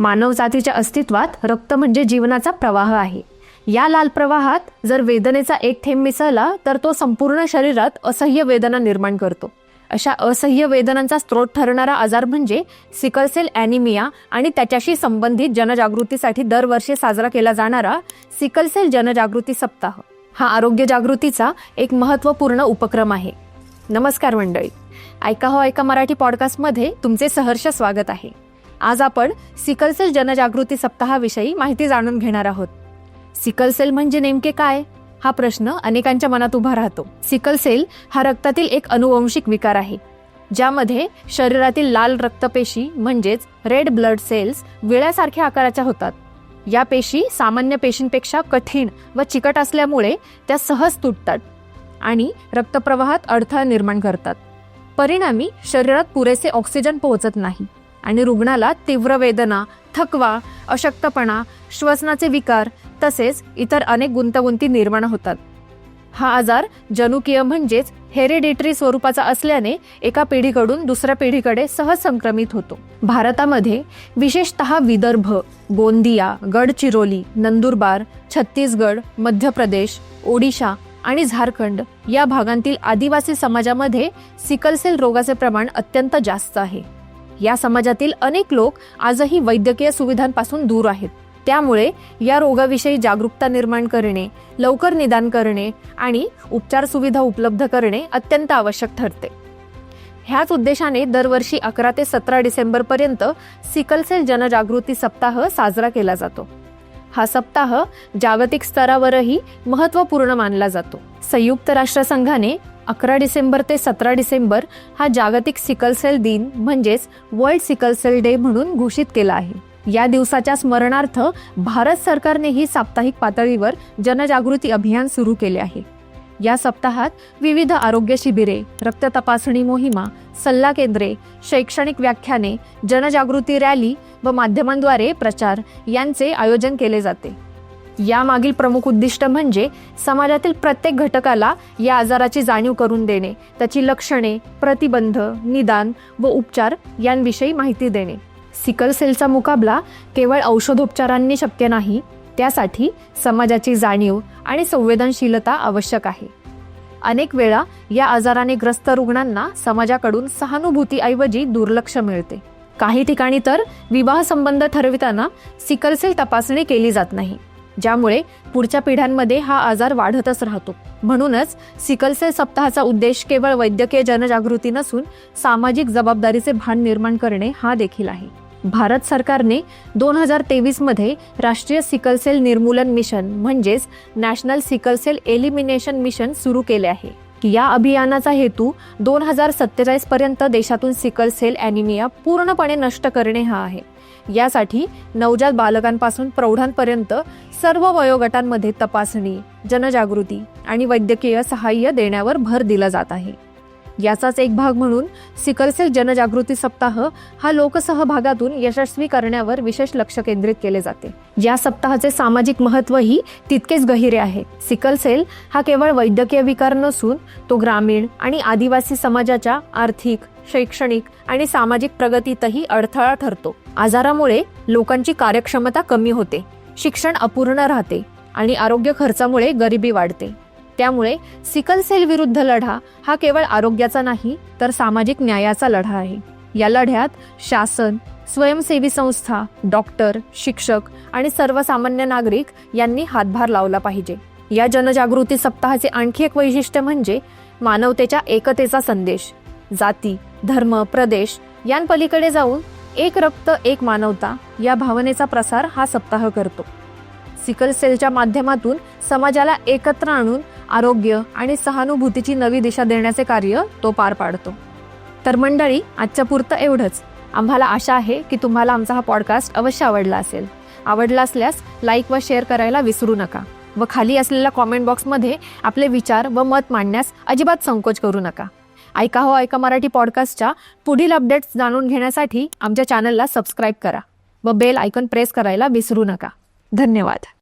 मानवजातीच्या अस्तित्वात रक्त म्हणजे जीवनाचा प्रवाह आहे. या लाल प्रवाहात जर वेदनेचा एक थेंब मिसळला तर तो संपूर्ण शरीरात असह्य वेदना निर्माण करतो. अशा असह्य वेदनांचा स्रोत ठरणारा आजार म्हणजे सिकलसेल ॲनिमिया आणि त्याच्याशी संबंधित जनजागृतीसाठी दरवर्षी साजरा केला जाणारा सिकलसेल जनजागृती सप्ताह. हा आरोग्य जागृतीचा एक महत्त्वपूर्ण उपक्रम आहे. नमस्कार मंडळी. ऐका हो ऐका मराठी पॉडकास्टमध्ये तुमचे सहर्ष स्वागत आहे. आज आपण सिकलसेल जनजागृती सप्ताहाविषयी माहिती जाणून घेणार आहोत. सिकलसेल म्हणजे नेमके काय? हा प्रश्न अनेकांच्या मनात उभा राहतो. सिकलसेल हा रक्तातील एक अनुवंशिक विकार आहे ज्यामध्ये शरीरातील लाल रक्तपेशी म्हणजेच रेड ब्लड सेल्स विळ्यासारख्या आकाराच्या होतात. या पेशी सामान्य पेशींपेक्षा कठीण व चिकट असल्यामुळे त्या सहज तुटतात आणि रक्तप्रवाहात अडथळा निर्माण करतात. परिणामी शरीरात पुरेसे ऑक्सिजन पोहोचत नाही. आणि रुग्णाला तीव्र वेदना थकवा अशक्तपणा श्वसनाचे विकार तसेच इतर अनेक गुंतागुंती निर्माण होतात. हा आजार जनुकीय म्हणजेच हेरिडिटरी स्वरूपाचा असल्याने एका पिढीकडून दुसऱ्या पिढीकडे सहज संक्रमित होतो. भारतामध्ये विशेषतः विदर्भ गोंदिया गडचिरोली नंदुरबार छत्तीसगड मध्य प्रदेश ओडिशा आणि झारखंड या भागांतील आदिवासी समाजामध्ये सिकलसेल रोगाचे प्रमाण अत्यंत जास्त आहे. या समाजातील अनेक लोक आजही वैद्यकीय सुविधांपासून दूर आहेत. त्यामुळे या रोगाविषयी जागरूकता निर्माण करणे लवकर निदान करणे आणि उपचार सुविधा उपलब्ध करणे अत्यंत आवश्यक ठरते. ह्याच उद्देशाने दरवर्षी अकरा ते सतरा डिसेंबर पर्यंत सिकलसेल जनजागृती सप्ताह साजरा केला जातो. हा सप्ताह जागतिक स्तरावरही महत्त्वपूर्ण मानला जातो. संयुक्त राष्ट्रसंघाने अकरा डिसेंबर ते सतरा डिसेंबर हा जागतिक सिकलसेल दिन म्हणजेच वर्ल्ड सिकलसेल डे म्हणून घोषित केला आहे. या दिवसाच्या स्मरणार्थ भारत सरकारनेही साप्ताहिक पातळीवर जनजागृती अभियान सुरू केले आहे. या सप्ताहात विविध आरोग्य शिबिरे रक्त तपासणी मोहिमा सल्ला केंद्रे शैक्षणिक व्याख्याने जनजागृती रॅली व माध्यमांद्वारे प्रचार यांचे आयोजन केले जाते. यामागील प्रमुख उद्दिष्ट म्हणजे समाजातील प्रत्येक घटकाला या आजाराची जाणीव करून देणे त्याची लक्षणे प्रतिबंध निदान व उपचार यांविषयी माहिती देणे. सिकल सेलचा मुकाबला केवळ औषधोपचारांनी शक्य नाही त्यासाठी समाजाची जाणीव आणि संवेदनशीलता आवश्यक आहे. अनेक वेळा या आजाराने ग्रस्त रुग्णांना समाजाकडून सहानुभूतीऐवजी दुर्लक्ष मिळते. काही ठिकाणी तर विवाह संबंध ठरविताना सिकलसेल तपासणी केली जात नाही. ज्यामुळे पुढच्या पिढ्यांमध्ये हा आजार वाढतच राहतो. म्हणूनच सिकलसेल सप्ताहाचा उद्देश केवळ वैद्यकीय जनजागृती नसून सामाजिक जबाबदारीचे भान निर्माण करणे हा देखील आहे. भारत सरकारने दोन हजार तेवीसमध्ये राष्ट्रीय सिकलसेल निर्मूलन मिशन म्हणजेच नॅशनल सिकलसेल एलिमिनेशन मिशन सुरू केले आहे. या अभियानाचा हेतू दोन हजार सत्तेचाळीस पर्यंत देशातून सिकलसेल ॲनिमिया पूर्णपणे नष्ट करणे हा आहे. यासाठी नवजात बालकांपासून प्रौढांपर्यंत सर्व वयोगटांमध्ये तपासणी जनजागृती आणि वैद्यकीय सहाय्य देण्यावर भर दिला जात आहे. याचाच एक भाग म्हणून सिकलसेल जनजागृती सप्ताह हा लोकसहभागातून यशस्वी करण्यावर विशेष लक्ष केंद्रित केले जाते. या सप्ताहाचे सामाजिक महत्वही तितकेच गहिरे आहे. सिकलसेल हा केवळ वैद्यकीय विकार नसून तो ग्रामीण आणि आदिवासी समाजाच्या आर्थिक शैक्षणिक आणि सामाजिक प्रगतीतही अडथळा ठरतो. आजारामुळे लोकांची कार्यक्षमता कमी होते. शिक्षण अपूर्ण राहते आणि आरोग्य खर्चामुळे गरिबी वाढते. त्यामुळे सिकल सेल विरुद्ध लढा हा केवळ आरोग्याचा नाही तर सामाजिक न्यायाचा लढा आहे. या लढ्यात शासन स्वयंसेवी संस्था डॉक्टर शिक्षक आणि सर्वसामान्य नागरिक यांनी हातभार लावला पाहिजे. या जनजागृती सप्ताहाचे आणखी एक वैशिष्ट्य म्हणजे मानवतेच्या एकतेचा संदेश. जाती धर्म प्रदेश यांपलीकडे जाऊन एक रक्त एक मानवता या भावनेचा प्रसार हा सप्ताह करतो. सिकल सेलच्या माध्यमातून समाजाला एकत्र आणून आरोग्य आणि सहानुभूतीची नवी दिशा देण्याचे कार्य तो पार पाडतो. तर मंडळी आजच्या पुरतं एवढंच. आम्हाला आशा आहे की तुम्हाला आमचा हा पॉडकास्ट अवश्य आवडला असेल. आवडला असल्यास लाईक व शेअर करायला विसरू नका व खाली असलेल्या कॉमेंट बॉक्समध्ये आपले विचार व मत मांडण्यास अजिबात संकोच करू नका. ऐका हो ऐका मराठी पॉडकास्टच्या पुढील अपडेट्स जाणून घेण्यासाठी आमच्या चॅनलला सबस्क्राईब करा व बेल आयकॉन प्रेस करायला विसरू नका. धन्यवाद.